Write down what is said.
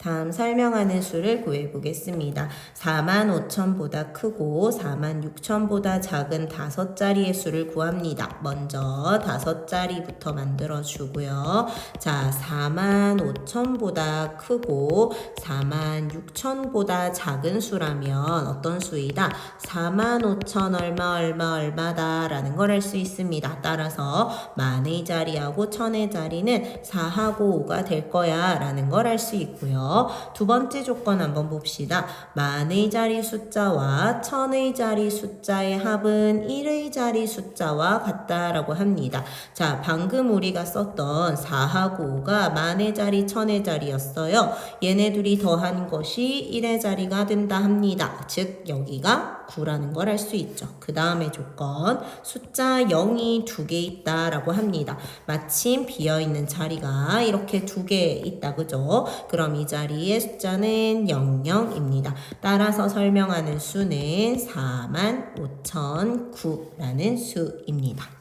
다음 설명하는 수를 구해 보겠습니다. 4만 5천보다 크고 4만 6천보다 작은 다섯 자리의 수를 구합니다. 먼저 다섯 자리부터 만들어 주고요. 자, 4만 5천보다 크고 4만 6천보다 작은 수라면 어떤 수이다? 4만 5천 얼마 얼마 얼마다 라는 걸 알 수 있습니다. 따라서 만의 자리하고 천의 자리는 4하고 5가 될 거야 라는 걸 알 수 있고요. 두 번째 조건 한번 봅시다. 만의 자리 숫자와 천의 자리 숫자의 합은 1의 자리 숫자와 같다라고 합니다. 자, 방금 우리가 썼던 4하고 5가 만의 자리, 천의 자리였어요. 얘네 둘이 더한 것이 1의 자리가 된다 합니다. 즉, 여기가 9라는 걸 알 수 있죠. 그 다음에 조건, 숫자 0이 두 개 있다라고 합니다. 마침 비어있는 자리가 이렇게 두 개 있다, 그죠? 그럼 이 자리의 숫자는 00입니다. 따라서 설명하는 수는 45,009라는 수입니다.